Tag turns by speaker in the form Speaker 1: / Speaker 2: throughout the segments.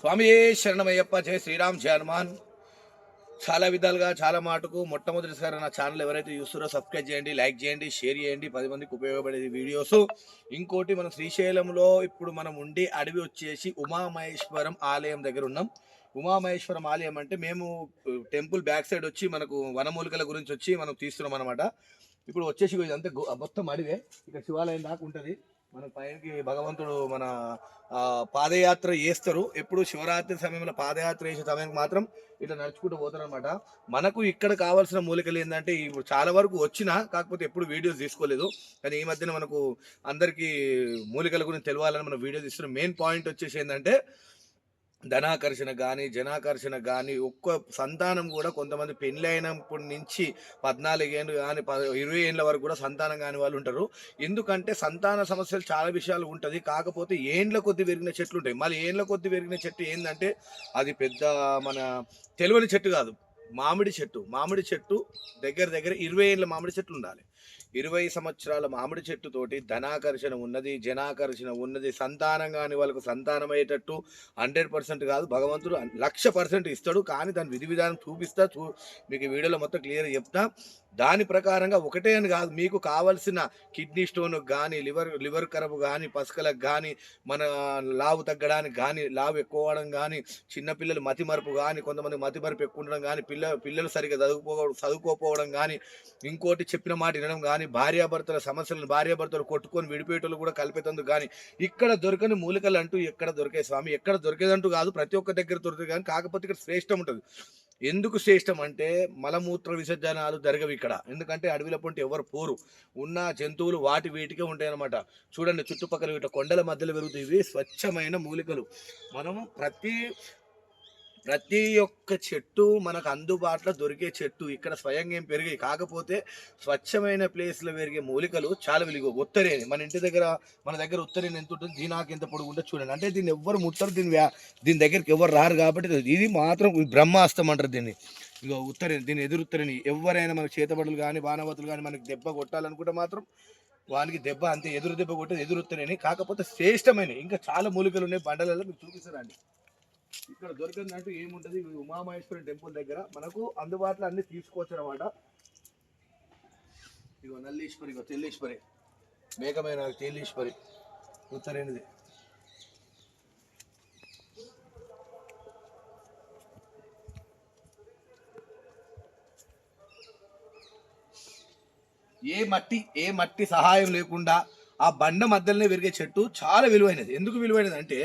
Speaker 1: స్వామి శరణమయ్యప్ప జయ శ్రీరామ్ జయ హనుమాన్. చాలా విధాలుగా చాలా మాటకు మొట్టమొదటిసారి నా ఛానల్ ఎవరైతే చూస్తారో సబ్స్క్రైబ్ చేయండి లైక్ చేయండి షేర్ చేయండి. పది మందికి ఉపయోగపడేది వీడియోస్. ఇంకోటి మన శ్రీశైలంలో ఇప్పుడు మనం ఉండి అడవి వచ్చేసి ఉమామహేశ్వరం ఆలయం దగ్గర ఉన్నాం. ఉమామహేశ్వరం ఆలయం అంటే మేము టెంపుల్ బ్యాక్ సైడ్ వచ్చి మనకు వనమూలికల గురించి వచ్చి మనం తీస్తున్నాం అనమాట ఇప్పుడు వచ్చేసి ఇదంతా మొత్తం అడివే. ఇక్కడ శివాలయం దాకా ఉంటుంది. మన పైనకి భగవంతుడు మన పాదయాత్ర చేస్తారు. ఎప్పుడు శివరాత్రి సమయంలో పాదయాత్ర చేసే సమయానికి మాత్రం ఇట్లా నడుచుకుంటూ పోతారనమాట మనకు ఇక్కడ కావాల్సిన మూలికలు ఏంటంటే ఇప్పుడు చాలా వరకు వచ్చినా కాకపోతే ఎప్పుడు వీడియోస్ తీసుకోలేదు. కానీ ఈ మధ్యన మనకు అందరికీ మూలికల గురించి తెలియాలని మనం వీడియో తీస్తున్నాం మెయిన్ పాయింట్ వచ్చేసి ఏంటంటే ధనాకర్షణ కానీ జనాకర్షణ కానీ ఒక్క సంతానం కూడా కొంతమంది పెళ్ళి అయినప్పటి నుంచి పద్నాలుగేళ్ళు కానీ ప ఇరవై ఏళ్ళ వరకు కూడా సంతానం కాని వాళ్ళు ఉంటారు. ఎందుకంటే సంతాన సమస్యలు చాలా విషయాలు ఉంటుంది. కాకపోతే ఏండ్ల కొద్ది పెరిగిన చెట్లు ఉంటాయి. మళ్ళీ ఏండ్ల కొద్ది పెరిగిన చెట్టు ఏంటంటే అది పెద్ద మన తెలివని చెట్టు కాదు. మామిడి చెట్టు. మామిడి చెట్టు దగ్గర దగ్గర ఇరవై ఏళ్ళ మామిడి చెట్లు ఉండాలి. ఇరవై సంవత్సరాల మామిడి చెట్టుతోటి ధనాకర్షణ ఉన్నది జనాకర్షణ ఉన్నది సంతానం కాని వాళ్ళకు సంతానం అయ్యేటట్టు హండ్రెడ్ పర్సెంట్ కాదు భగవంతుడు లక్ష పర్సెంట్ ఇస్తాడు కానీ దాని విధి విధానం చూపిస్తా చూ మీకు వీడియోలో మొత్తం క్లియర్ చెప్తా. దాని ప్రకారంగా ఒకటే అని కాదు మీకు కావలసిన కిడ్నీ స్టోన్ కానీ లివర్ లివర్ కరబ్ కానీ పసుకలకు కానీ మన లావు తగ్గడానికి కానీ లావు ఎక్కువ అవడం కానీ చిన్నపిల్లలు మతిమరుపు కానీ కొంతమంది మతి మరుపు ఎక్కువ ఉండడం కానీ పిల్ల పిల్లలు సరిగ్గా చదువుకో చదువుకోకపోవడం కానీ ఇంకోటి చెప్పిన మాట వినడం కానీ భార్యాభర్తల సమస్యలను భార్యాభర్తలు కొట్టుకొని విడిపోయేటోళ్ళు కూడా కలిపేతందుకు కానీ ఇక్కడ దొరకని మూలికలు అంటూ ఎక్కడ దొరికే స్వామి? ఎక్కడ దొరికేదంటూ కాదు ప్రతి ఒక్క దగ్గర దొరుకుతుంది కానీ కాకపోతే ఇక్కడ శ్రేష్టం ఉంటుంది. ఎందుకు శ్రేష్టం అంటే మలమూత్ర విసర్జనాలు జరగవు ఇక్కడ. ఎందుకంటే అడవిల పొంటి ఎవరు పోరు. ఉన్న జంతువులు వాటి వీటికే ఉంటాయన్నమాట. చూడండి చుట్టుపక్కల ఇట్లా కొండల మధ్యలో పెరుగుతాయి ఇవి స్వచ్ఛమైన మూలికలు. మనము ప్రతి ప్రతి ఒక్క చెట్టు మనకు అందుబాటులో దొరికే చెట్టు ఇక్కడ స్వయంగా ఏం పెరిగాయి. కాకపోతే స్వచ్ఛమైన ప్లేస్లో పెరిగే మూలికలు చాలా వెలుగు. ఉత్తరేని మన ఇంటి దగ్గర మన దగ్గర ఉత్తరేని ఎంత ఉంటుంది? దీనాకి ఎంత పొడుగు ఉంటుంది చూడండి. అంటే దీన్ని ఎవ్వరు ముట్టరు దీని దీని దగ్గరికి ఎవరు రారు కాబట్టి ఇది- మాత్రం బ్రహ్మాస్తం అంటారు దీన్ని. ఇక ఉత్తరేని దీని ఎదురు ఉత్తరేని ఎవరైనా మనకు చేతబడులు కానీ బాణవతులు కానీ మనకి దెబ్బ కొట్టాలనుకుంటే మాత్రం వానికి దెబ్బ అంతే. ఎదురు దెబ్బ కొట్టేది ఎదురుత్తరేని కాకపోతే శ్రేష్టమైన ఇంకా చాలా మూలికలు ఉన్నాయి. బండలలో మీకు చూపిస్తారండి ఇక్కడ దొరికిందంటూ ఏముంటది? ఉమామహేశ్వరం టెంపుల్ దగ్గర మనకు అందుబాటులో అన్ని తీసుకోవచ్చు అనమాట ఇగో నల్లీశ్వరి ఇగో తెల్లీశ్వరి. మేకమైన తెల్లీశ్వరి. ఉత్తరైనది ఏ మట్టి ఏ మట్టి సహాయం లేకుండా ఆ బండ మధ్యలోనే పెరిగే చెట్టు చాలా విలువైనది. ఎందుకు విలువైనది అంటే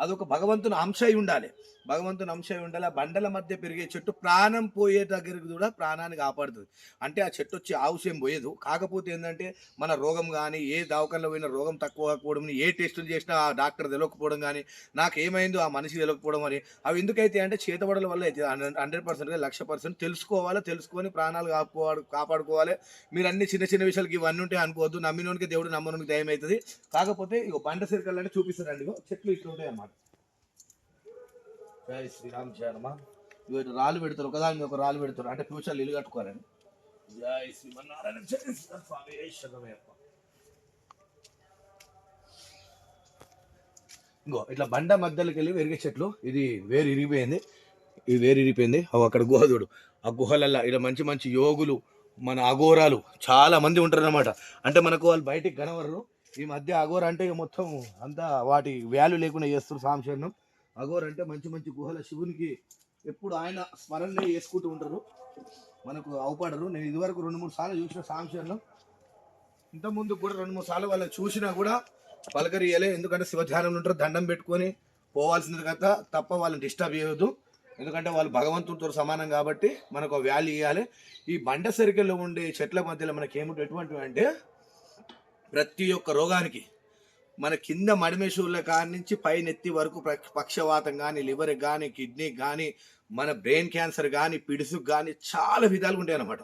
Speaker 1: అదొక భగవంతుని అంశ అయి ఉండాలి. భగవంతుని అంశ అయి ఉండాలి. ఆ బండల మధ్య పెరిగే చెట్టు ప్రాణం పోయే దగ్గరికి కూడా ప్రాణాన్ని కాపాడుతుంది. అంటే ఆ చెట్టు వచ్చి ఆవుసేం పోయేదు. కాకపోతే ఏంటంటే మన రోగం కానీ ఏ దవాఖానలో పోయినా రోగం తక్కువ కాకపోవడం ఏ టెస్టులు చేసినా ఆ డాక్టర్ తెలియకపోవడం కానీ నాకు ఏమైందో ఆ మనిషి తెలియకపోవడం అని. అవి ఎందుకైతే అంటే చేతబడల వల్ల అయితే హండ్రెడ్ పర్సెంట్గా లక్ష పర్సెంట్ తెలుసుకోవాలి? తెలుసుకొని ప్రాణాలు కాపాడు కాపాడుకోవాలి. మీరు అన్ని చిన్న చిన్న విషయాలకి ఇవన్నీ ఉంటాయి అనుకోవద్దు. నమ్మినోనికి దేవుడు నమ్మనోనికి దయమవుతుంది. కాకపోతే ఇక బండ సిరికల్ అంటే చూపిస్తారండి ఇగో. చెట్లు ఇట్లా ఉంటాయి అన్నమాట జై శ్రీరామ్ జయ హనుమ ఇటు రాళ్ళు పెడతారు ఒకదాని మీద ఒక రాళ్ళు పెడతారు. అంటే ఫ్యూచర్లో ఇల్లు కట్టుకోవాలని. జై శ్రీమన్నారాయణ స్వామి శరణమయ్యప్ప. ఇంకో ఇట్లా బండ మధ్యలోకి వెళ్ళి పెరిగే చెట్లు ఇది వేరు ఇరిగిపోయింది. ఇది వేరు ఇరిగిపోయింది. అవి అక్కడ గుహ చూడు. ఆ గుహలల్లో ఇలా మంచి మంచి యోగులు మన అఘోరాలు చాలా మంది ఉంటారు అనమాట అంటే మనకు వాళ్ళు బయటికి కనవరు ఈ మధ్య అఘోర అంటే ఇక మొత్తం అంతా వాటి వాల్యూ లేకుండా చేస్తారు సాంశరణం. అఘోర అంటే మంచి మంచి గుహల శివునికి ఎప్పుడు ఆయన స్మరణ చేసుకుంటూ ఉంటారు. మనకు అవపడరు నేను ఇదివరకు రెండు మూడు సార్లు చూసిన సాంశరణం ఇంతకుముందు కూడా రెండు మూడు సార్లు వాళ్ళని చూసినా కూడా పలకరియలే. ఎందుకంటే శివధ్యానంలో ఉంటారు. దండం పెట్టుకొని పోవాల్సింది కదా తప్ప వాళ్ళని డిస్టర్బ్ చేయొద్దు. ఎందుకంటే వాళ్ళు భగవంతుడితో సమానం కాబట్టి మనకు వ్యాల్యూ ఇవ్వాలి. ఈ బండ సరికల్లో ఉండే చెట్ల మధ్యలో మనకి ఏమిటి ఎటువంటివి అంటే ప్రతి ఒక్క రోగానికి మన కింద మడిమేషువుల కాడి నుంచి పై నెత్తి వరకు పక్షవాతం కానీ లివర్ కానీ కిడ్నీ కానీ మన బ్రెయిన్ క్యాన్సర్ కానీ పిడుసుకు కానీ చాలా విధాలుగా ఉంటాయి అనమాట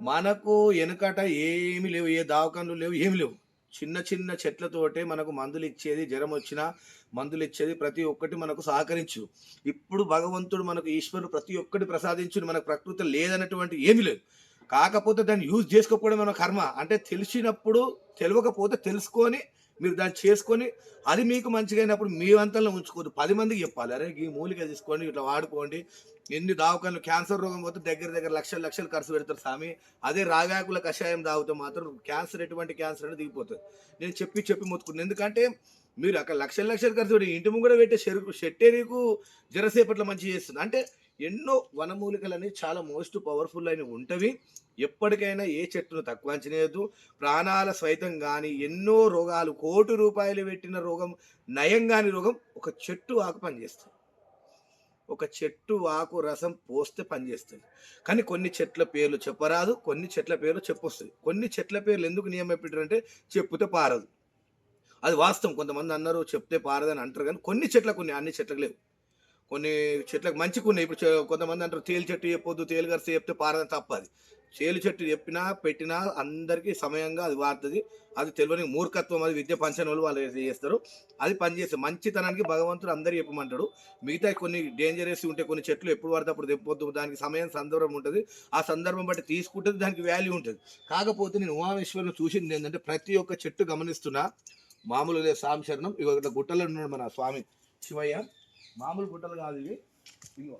Speaker 1: మనకు వెనుకట ఏమి లేవు ఏ దావకాలు లేవు ఏమి లేవు. చిన్న చిన్న చెట్లతోటే మనకు మందులు ఇచ్చేది జ్వరం వచ్చినా మందులు ఇచ్చేది ప్రతి ఒక్కటి మనకు సహకరించు. ఇప్పుడు భగవంతుడు మనకు ఈశ్వరుడు ప్రతి ఒక్కటి ప్రసాదించుడు మనకు ప్రకృతి లేదన్నటువంటి ఏమీ లేదు. కాకపోతే దాన్ని యూజ్ చేసుకోకపోవడం మన కర్మ. అంటే తెలిసినప్పుడు తెలియకపోతే తెలుసుకొని మీరు దాన్ని చేసుకొని అది మీకు మంచిగా అయినప్పుడు మీ వంతల్లో ఉంచుకోవద్దు. పది మందికి చెప్పాలి. అరే ఈ మూలిక తీసుకోండి ఇట్లా వాడుకోండి. ఎన్ని దావకాలు క్యాన్సర్ రోగం పోతే దగ్గర దగ్గర లక్షలు లక్షలు ఖర్చు పెడతారు స్వామి. అదే రాగాకుల కషాయం తాగితే మాత్రం క్యాన్సర్ ఎటువంటి క్యాన్సర్ అనేది దిగిపోతుంది. నేను చెప్పి చెప్పి మొత్తుకున్నాను ఎందుకంటే మీరు అక్కడ లక్షల లక్షలు ఖర్చు పెట్టి ఇంటి ముంగడ పెట్టే చెరుకు చెట్టే నీకు జరసేపట్లో మంచి చేస్తుంది. అంటే ఎన్నో వనమూలికలని చాలా మోస్ట్ పవర్ఫుల్ అయిన ఉంటవి. ఎప్పటికైనా ఏ చెట్టును తక్కువ అంచనేయద్దు. ప్రాణాల సైతం కానీ ఎన్నో రోగాలు కోటి రూపాయలు పెట్టిన రోగం నయం కాని రోగం ఒక చెట్టు ఆకు పనిచేస్తుంది ఒక చెట్టు ఆకు రసం పోస్తే పనిచేస్తుంది కానీ కొన్ని చెట్ల పేర్లు చెప్పరాదు కొన్ని చెట్ల పేర్లు చెప్పొస్తుంది. కొన్ని చెట్ల పేర్లు ఎందుకు నియమం పెట్టారంటే చెప్పుతే పారదు. అది వాస్తవం. కొంతమంది అన్నారు చెప్తే పారదని అంటారు కానీ కొన్ని చెట్లకు కొన్ని అన్ని చెట్లకు లేవు. కొన్ని చెట్లకు మంచి కొన్ని ఇప్పుడు కొంతమంది అంటారు తేలు చెట్టు చెప్పొద్దు తేలు గరిస్తే చెప్తే పారదని తప్పది చేలు చెట్టు చెప్పినా పెట్టినా అందరికీ సమయంగా అది వాడుతుంది. అది తెలియని మూర్ఖత్వం అది విద్య పంచనోళ్ళు వాళ్ళు వాళ్ళు చేస్తారు. అది పనిచేస్తుంది. మంచితనానికి భగవంతుడు అందరూ చెప్పమంటాడు. మిగతా కొన్ని డేంజరస్ ఉంటే కొన్ని చెట్లు ఎప్పుడు పడితే అప్పుడు తెప్పొద్దు దానికి సమయం సందర్భం ఉంటుంది. ఆ సందర్భం బట్టి తీసుకుంటుంది దానికి వాల్యూ ఉంటుంది. కాకపోతే నేను ఉమామేశ్వరుని చూసింది ఏంటంటే ప్రతి ఒక్క చెట్టు గమనిస్తున్నా మామూలుగా లేదు స్వామి శరణం ఇగో గుట్టలో ఉన్నాడు మన స్వామి శివయ్య. మామూలు గుట్టలు కాదు ఇవి. ఇంకో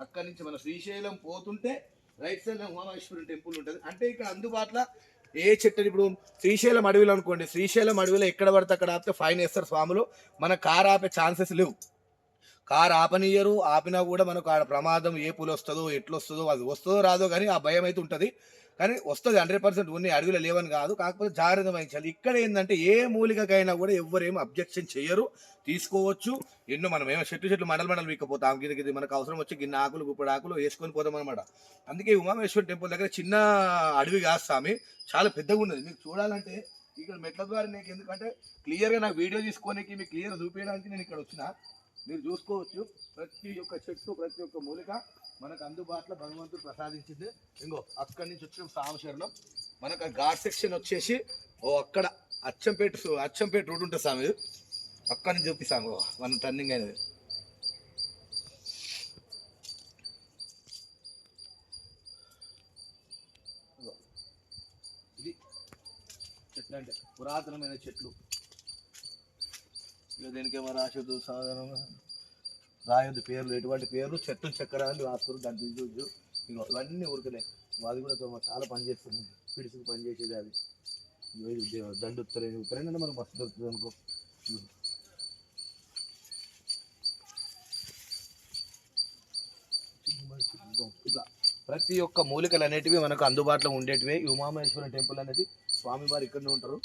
Speaker 1: అక్కడి నుంచి మన శ్రీశైలం పోతుంటే రైట్ సైడ్ ఉమామేశ్వరి టెంపుల్ ఉంటుంది. అంటే ఇక్కడ అందుబాటులో ఏ చెట్టు ఇప్పుడు శ్రీశైలం అడవిలో అనుకోండి శ్రీశైలం అడవిలో ఎక్కడ పడితే అక్కడ ఆపితే ఫైన్ వేస్తారు స్వాములు. మన కార్ ఆపే ఛాన్సెస్ లేవు. కారు ఆపనియరు ఆపినా కూడా మనకు ఆడ ప్రమాదం ఏ పులు వస్తుందో ఎట్లు వస్తుందో అది వస్తుందో రాదో కానీ ఆ భయం అయితే ఉంటుంది. కానీ వస్తుంది హండ్రెడ్ పర్సెంట్ ఉన్నాయి అడవిలో లేవని కాదు. కాకపోతే జాగ్రత్త వహించాలి. ఇక్కడ ఏంటంటే ఏ మూలికకైనా కూడా ఎవరేం అబ్జెక్షన్ చేయరు. తీసుకోవచ్చు. ఎన్నో మనం ఏమో చెట్టు చెట్లు మండల మండలు వీకపోతాం గిది గిది మనకు అవసరం వచ్చి గిన్నె ఆకులు గుప్పడి ఆకులు వేసుకొని పోతాం అనమాట అందుకే ఉమామేశ్వర టెంపుల్ దగ్గర చిన్న అడవి కాదు స్వామి. చాలా పెద్దగా ఉన్నది. మీకు చూడాలంటే ఇక్కడ మెట్ల ద్వారా నీకు ఎందుకంటే క్లియర్గా నాకు వీడియో తీసుకోనికి మీకు క్లియర్ చూపించడానికి నేను ఇక్కడ వచ్చిన. మీరు చూసుకోవచ్చు. ప్రతి ఒక్క చెట్టు ప్రతి ఒక్క మూలిక మనకు అందుబాటులో భగవంతుడు ప్రసాదించింది. ఇంకో అక్కడి నుంచి వచ్చిన సామశరణం. మనకు ఆ ఘాట్ సెక్షన్ వచ్చేసి ఓ అక్కడ అచ్చంపేట అచ్చంపేట రోడ్ ఉంటుంది స్వామి. అక్కడి నుంచి చూపిస్తాము మనం టర్నింగ్ అనేది ఇది చెట్లు అంటే పురాతనమైన చెట్లు. ఇక దీనికేమో రాసొద్దు సాధారణంగా? రాయొద్దు పేర్లు ఎటువంటి పేర్లు చెట్టు చక్రాలు రాస్తారు దాన్ని చూసి ఇక అవన్నీ ఊరికలే అది కూడా చాలా పని చేస్తుంది. పనిచేసేది అది. దండు ఉత్తరైన ఉత్తరైన అంటే మనకు మస్తు దొరుకుతుంది అనుకో. ఇట్లా ప్రతి ఒక్క మూలికలు అనేటివి మనకు అందుబాటులో ఉండేటివి. ఉమామహేశ్వరం టెంపుల్ అనేది స్వామివారు ఇక్కడనే ఉంటారు.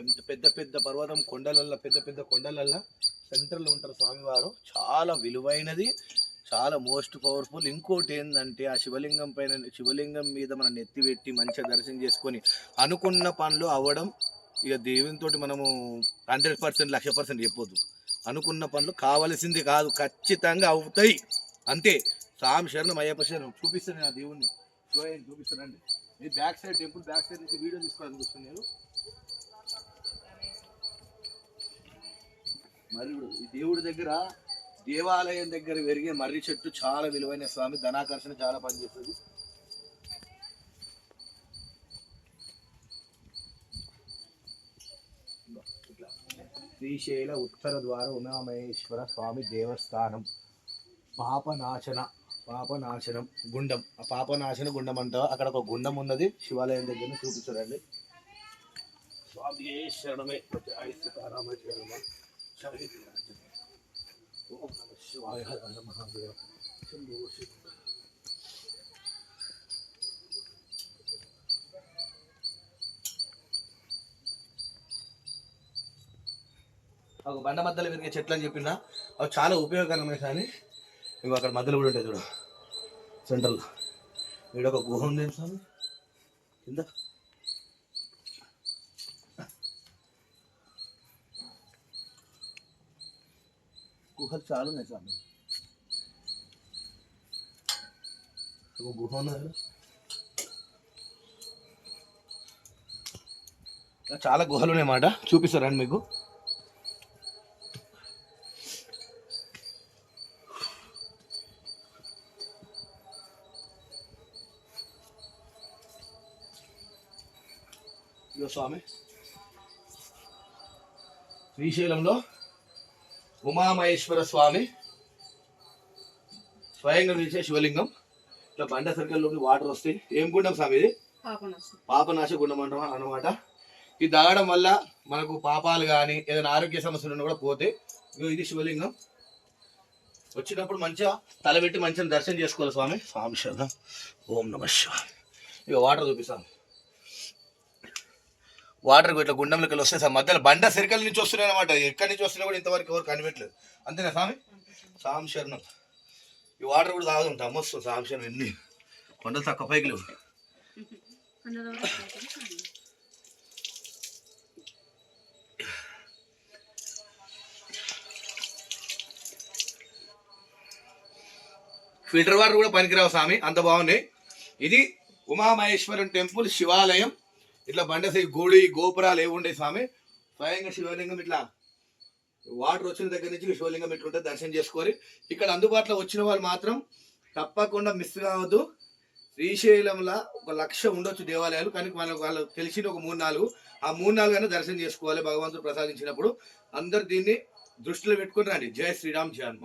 Speaker 1: ఇట్లా పెద్ద పెద్ద పర్వతం కొండలల్లో పెద్ద పెద్ద కొండలల్లో సెంటర్లో ఉంటారు స్వామివారు. చాలా విలువైనది చాలా మోస్ట్ పవర్ఫుల్. ఇంకోటి ఏంటంటే ఆ శివలింగం పైన శివలింగం మీద మనం నెత్తిపెట్టి మంచిగా దర్శనం చేసుకొని అనుకున్న పనులు అవ్వడం ఇక దేవునితోటి మనము హండ్రెడ్ పర్సెంట్ లక్ష పర్సెంట్ చెప్పొద్దు. అనుకున్న పనులు కావలసింది కాదు ఖచ్చితంగా అవుతాయి. అంతే. స్వామి శరణం అయ్యప్ప శరణం చూపిస్తాను నేను ఆ దేవుణ్ణి. చూపిస్తానండి ఈ back side temple back side నుంచి వీడియో తీసుకోవడానికి వస్తుంది నేను మర్రిడు ఈ దేవుడి దగ్గర దేవాలయం దగ్గర పెరిగే మర్రి చెట్టు చాలా విలువైన స్వామి. ధనాకర్షణ చాలా పనిచేస్తుంది. శ్రీశైల ఉత్తర ద్వార ఉమామహేశ్వర స్వామి దేవస్థానం. పాపనాశన పాపనాశనం గుండం. ఆ పాపనాశన గుండం అంట అక్కడ ఒక గుండం ఉన్నది. శివాలయం దగ్గర చూపించడండి స్వామి శరణమే. జై సీతారామ ఓం నమః శివాయ హర మహాదేవ శంభో శివ ఒక బండ మధ్యలో పెరిగే చెట్లు అని చెప్పినా. అవి చాలా ఉపయోగకరమే కానీ ఇవి అక్కడ మధ్యలో కూడా ఉంటాయి చూడు. సెంటర్లో ఇక్కడ ఒక గుహ ఉంది స్వామి? కింద? फल चालू है। सामने वो गुहा ना है। ना चाल गुहल चूपर स्वामी। श्रीशैल्ला ఉమామహేశ్వర స్వామి స్వయంగా నిలిచే శివలింగం. ఇట్లా బండ సర్కిల్లో వాటర్ వస్తాయి ఏం గుండం స్వామి ఇది? పాపనాశ. గుండం అంటాం అనమాట ఇది తాగడం వల్ల మనకు పాపాలు కానీ ఏదైనా ఆరోగ్య సమస్యలు ఉన్నా కూడా పోతే ఇగో ఇది శివలింగం. వచ్చినప్పుడు మంచిగా తలబెట్టి మంచిగా దర్శనం చేసుకోవాలి స్వామి. స్వామి శరణం. ఓం నమ శివాయ. ఇక వాటర్ చూపిస్తాం వాటర్ ఇట్లా గుండంలోకి వెళ్ళి వస్తాయి సార్ మధ్యలో బండ సిరికల నుంచి వస్తున్నాయి అనమాట ఎక్కడి నుంచి వస్తున్నా కూడా ఇంతవరకు ఎవరు కనిపెట్టలేదు. అంతేనా స్వామి? సామ్ శరణం. ఈ వాటర్ కూడా తాగుతుంటాం మస్తు స్వామి శరణం ఎన్ని? కొండలు తక్కువ పైకి లేవు. ఫిల్టర్ వాటర్ కూడా పనికిరావు స్వామి అంత బాగున్నాయి. ఇది ఉమామహేశ్వరం టెంపుల్ శివాలయం. ఇట్లా బండసి గుడి గోపురాలు ఏవి ఉండే స్వామి? స్వయంగా శివలింగం ఇట్లా వాటర్ వచ్చిన దగ్గర నుంచి శివలింగం ఇట్లుంటే దర్శనం చేసుకోవాలి ఇక్కడ అందుబాటులో వచ్చిన వాళ్ళు మాత్రం తప్పకుండా మిస్ కావద్దు. శ్రీశైలంలో ఒక లక్ష ఉండొచ్చు దేవాలయాలు కానీ మనకు వాళ్ళు తెలిసిన ఒక మూడు నాలుగు. ఆ మూడు నాలుగు అయినా దర్శనం చేసుకోవాలి భగవంతుడు ప్రసాదించినప్పుడు. అందరు దీన్ని దృష్టిలో పెట్టుకుని రండి. జై శ్రీరామ్ జన్మ